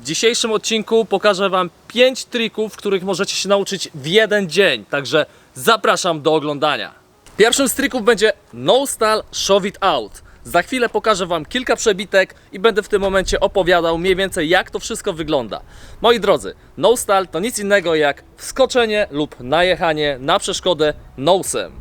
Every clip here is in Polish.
W dzisiejszym odcinku pokażę Wam 5 trików, których możecie się nauczyć w jeden dzień. Także zapraszam do oglądania. Pierwszym z trików będzie No Style Shove It Out. Za chwilę pokażę Wam kilka przebitek i będę w tym momencie opowiadał mniej więcej jak to wszystko wygląda. Moi drodzy, No Style to nic innego jak wskoczenie lub najechanie na przeszkodę nosem.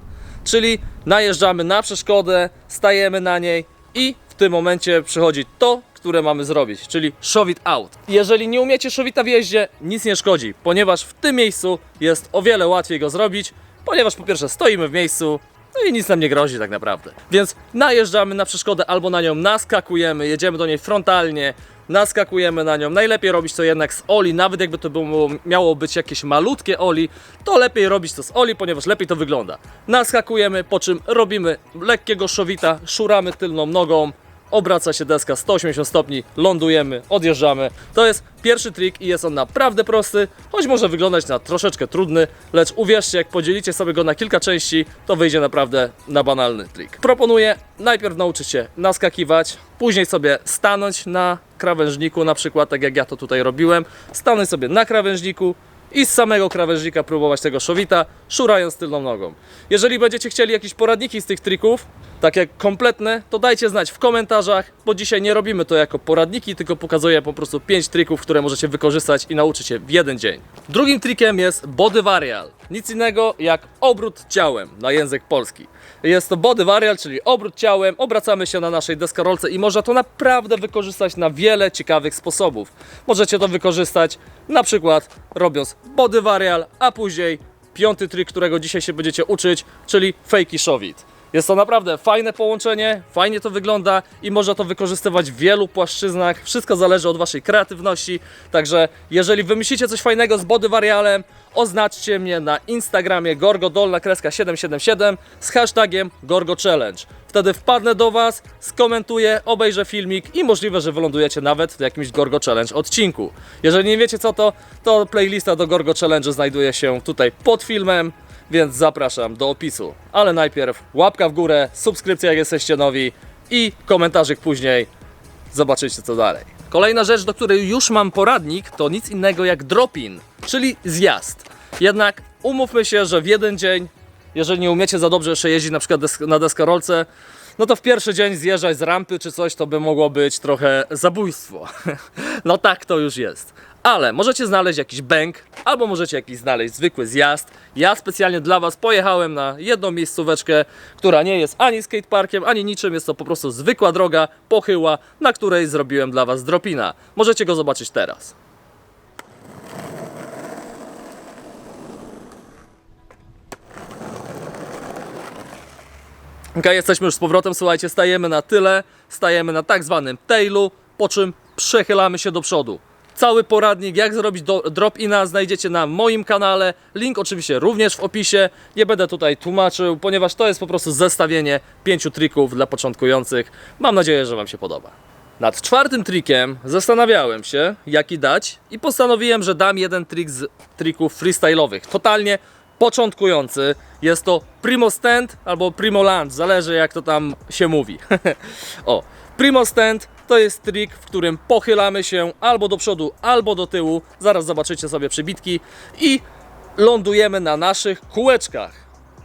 Czyli najeżdżamy na przeszkodę, stajemy na niej i w tym momencie przychodzi to, które mamy zrobić, czyli shove it out. Jeżeli nie umiecie showita w jeździe, nic nie szkodzi, ponieważ w tym miejscu jest o wiele łatwiej go zrobić, ponieważ po pierwsze stoimy w miejscu, no i nic nam nie grozi tak naprawdę. Więc najeżdżamy na przeszkodę albo na nią naskakujemy, jedziemy do niej frontalnie, naskakujemy na nią. Najlepiej robić to jednak z oli, nawet jakby to było, miało być jakieś malutkie oli, to lepiej robić to z oli, ponieważ lepiej to wygląda. Naskakujemy, po czym robimy lekkiego szowita, szuramy tylną nogą, obraca się deska 180 stopni, lądujemy, odjeżdżamy. To jest pierwszy trik i jest on naprawdę prosty, choć może wyglądać na troszeczkę trudny, lecz uwierzcie, jak podzielicie sobie go na kilka części, to wyjdzie naprawdę na banalny trik. Proponuję najpierw nauczyć się naskakiwać, później sobie stanąć na krawężniku, na przykład tak jak ja to tutaj robiłem, stanąć sobie na krawężniku, i z samego krawężnika próbować tego szowita, szurając tylną nogą. Jeżeli będziecie chcieli jakieś poradniki z tych trików, takie kompletne, to dajcie znać w komentarzach, bo dzisiaj nie robimy to jako poradniki, tylko pokazuję po prostu 5 trików, które możecie wykorzystać i nauczyć się w jeden dzień. Drugim trikiem jest body varial. Nic innego jak obrót ciałem na język polski. Jest to body varial, czyli obrót ciałem, obracamy się na naszej deskorolce i można to naprawdę wykorzystać na wiele ciekawych sposobów. Możecie to wykorzystać na przykład robiąc body varial, a później piąty trik, którego dzisiaj się będziecie uczyć, czyli fakey showit. Jest to naprawdę fajne połączenie, fajnie to wygląda i można to wykorzystywać w wielu płaszczyznach. Wszystko zależy od Waszej kreatywności. Także jeżeli wymyślicie coś fajnego z body varialem, oznaczcie mnie na Instagramie gorgodolna kreska 777 z hashtagiem Gorgo Challenge. Wtedy wpadnę do Was, skomentuję, obejrzę filmik i możliwe, że wylądujecie nawet w jakimś Gorgo Challenge odcinku. Jeżeli nie wiecie co to, to playlista do Gorgo Challenge znajduje się tutaj pod filmem więc zapraszam do opisu. Ale najpierw łapka w górę, subskrypcja jak jesteście nowi i komentarzyk później. Zobaczycie co dalej. Kolejna rzecz, do której już mam poradnik, to nic innego jak drop-in, czyli zjazd. Jednak umówmy się, że w jeden dzień, jeżeli nie umiecie za dobrze jeszcze jeździć na przykład desk- na deskorolce, no to w pierwszy dzień zjeżdżać z rampy czy coś, to by mogło być trochę zabójstwo. no tak to już jest. Ale możecie znaleźć jakiś bęk, albo możecie jakiś znaleźć zwykły zjazd. Ja specjalnie dla Was pojechałem na jedną miejscóweczkę, która nie jest ani skateparkiem, ani niczym. Jest to po prostu zwykła droga, pochyła, na której zrobiłem dla Was dropina. Możecie go zobaczyć teraz. Ok, jesteśmy już z powrotem, słuchajcie, stajemy na tyle, stajemy na tak zwanym tailu, po czym przechylamy się do przodu. Cały poradnik, jak zrobić drop-ina znajdziecie na moim kanale, link oczywiście również w opisie, nie będę tutaj tłumaczył, ponieważ to jest po prostu zestawienie pięciu trików dla początkujących. Mam nadzieję, że Wam się podoba. Nad czwartym trikiem zastanawiałem się, jaki dać i postanowiłem, że dam jeden trik z trików freestyle'owych. Totalnie początkujący. Jest to Primo Stand albo Primo Land, zależy jak to tam się mówi. o, Primo Stand to jest trik, w którym pochylamy się albo do przodu, albo do tyłu. Zaraz zobaczycie sobie przybitki i lądujemy na naszych kółeczkach.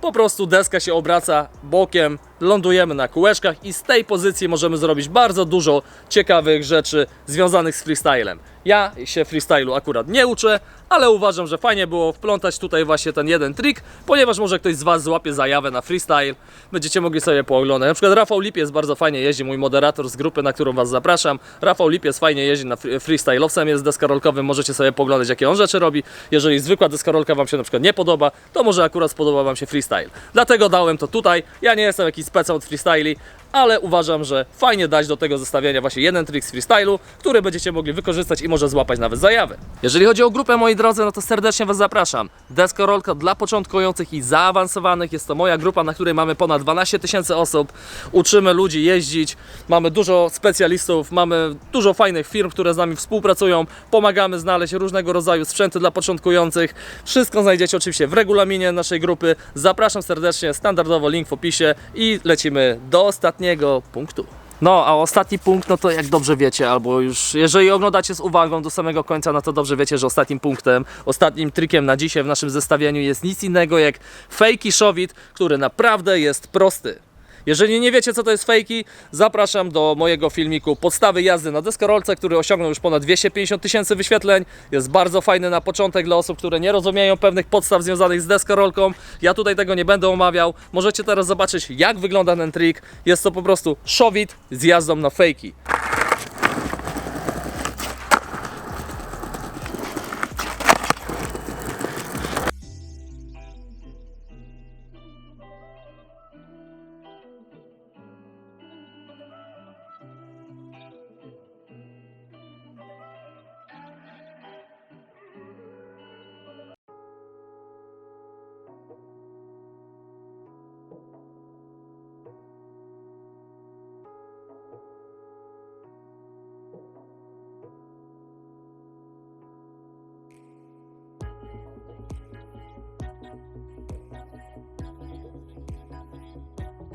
Po prostu deska się obraca bokiem, lądujemy na kółeczkach i z tej pozycji możemy zrobić bardzo dużo ciekawych rzeczy związanych z freestylem. Ja się freestylu akurat nie uczę, ale uważam, że fajnie było wplątać tutaj właśnie ten jeden trik, ponieważ może ktoś z Was złapie zajawę na freestyle, będziecie mogli sobie pooglądać. Na przykład Rafał Lipiec bardzo fajnie jeździ, mój moderator z grupy, na którą Was zapraszam. Rafał Lipiec fajnie jeździ na free- freestylowcem, jest deskorolkowym, możecie sobie poglądać jakie on rzeczy robi. Jeżeli zwykła deskorolka Wam się na przykład nie podoba, to może akurat spodoba Wam się freestyle. Dlatego dałem to tutaj. Ja nie jestem jakiś specjal od freestyli, ale uważam, że fajnie dać do tego zestawienia właśnie jeden trik z freestylu, który będziecie mogli wykorzystać i może złapać nawet zajawę. Jeżeli chodzi o grupę, moi drodzy, no to serdecznie Was zapraszam. Deskorolka dla początkujących i zaawansowanych. Jest to moja grupa, na której mamy ponad 12 tysięcy osób. Uczymy ludzi jeździć, mamy dużo specjalistów, mamy dużo fajnych firm, które z nami współpracują. Pomagamy znaleźć różnego rodzaju sprzęty dla początkujących. Wszystko znajdziecie oczywiście w regulaminie naszej grupy. Zapraszam serdecznie, standardowo link w opisie i lecimy do ostatniego punktu. No, a ostatni punkt, no to jak dobrze wiecie, albo już, jeżeli oglądacie z uwagą do samego końca, no to dobrze wiecie, że ostatnim punktem, ostatnim trikiem na dzisiaj w naszym zestawieniu jest nic innego jak fejki szowit, który naprawdę jest prosty. Jeżeli nie wiecie, co to jest fejki, zapraszam do mojego filmiku Podstawy jazdy na deskorolce, który osiągnął już ponad 250 tysięcy wyświetleń. Jest bardzo fajny na początek dla osób, które nie rozumieją pewnych podstaw związanych z deskorolką. Ja tutaj tego nie będę omawiał. Możecie teraz zobaczyć, jak wygląda ten trik. Jest to po prostu szowit z jazdą na fejki.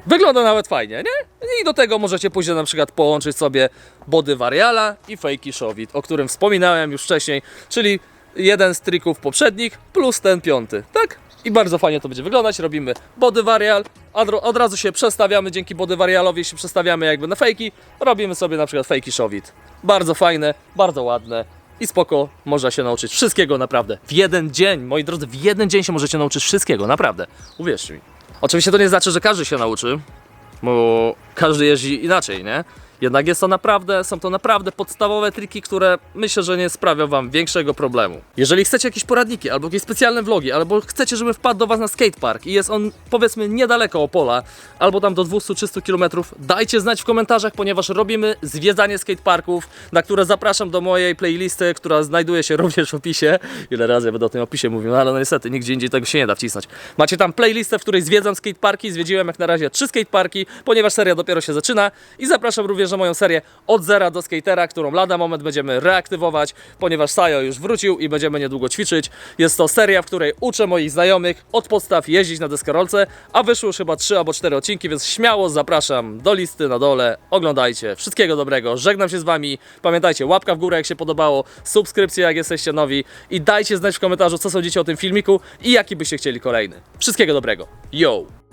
Wygląda nawet fajnie, nie? I do tego możecie później na przykład połączyć sobie body variala i fejki szowit, o którym wspominałem już wcześniej, czyli jeden z trików poprzednich plus ten piąty, tak? I bardzo fajnie to będzie wyglądać. Robimy body varial, od razu się przestawiamy dzięki body varialowi, się przestawiamy jakby na fejki. Robimy sobie na przykład fejki szowit. Bardzo fajne, bardzo ładne i spoko, można się nauczyć wszystkiego naprawdę. W jeden dzień, moi drodzy, w jeden dzień się możecie nauczyć wszystkiego, naprawdę. Uwierzcie mi. Oczywiście to nie znaczy, że każdy się nauczy, bo każdy jeździ inaczej, nie? Jednak jest to naprawdę, są to naprawdę podstawowe triki, które myślę, że nie sprawią Wam większego problemu. Jeżeli chcecie jakieś poradniki, albo jakieś specjalne vlogi, albo chcecie, żebym wpadł do Was na skatepark i jest on powiedzmy niedaleko Opola, albo tam do 200-300 km, dajcie znać w komentarzach, ponieważ robimy zwiedzanie skateparków, na które zapraszam do mojej playlisty, która znajduje się również w opisie. Ile razy będę o tym opisie mówił, no ale no niestety nigdzie indziej tego się nie da wcisnąć. Macie tam playlistę, w której zwiedzam skateparki, zwiedziłem jak na razie trzy skateparki, ponieważ seria dopiero się zaczyna i zapraszam również na moją serię od zera do skatera, którą lada moment będziemy reaktywować, ponieważ Sajo już wrócił i będziemy niedługo ćwiczyć. Jest to seria, w której uczę moich znajomych od podstaw jeździć na deskorolce, a wyszło już chyba 3 albo 4 odcinki, więc śmiało zapraszam do listy na dole. Oglądajcie. Wszystkiego dobrego. Żegnam się z Wami. Pamiętajcie, łapka w górę jak się podobało, subskrypcja jak jesteście nowi i dajcie znać w komentarzu, co sądzicie o tym filmiku i jaki byście chcieli kolejny. Wszystkiego dobrego. Yo!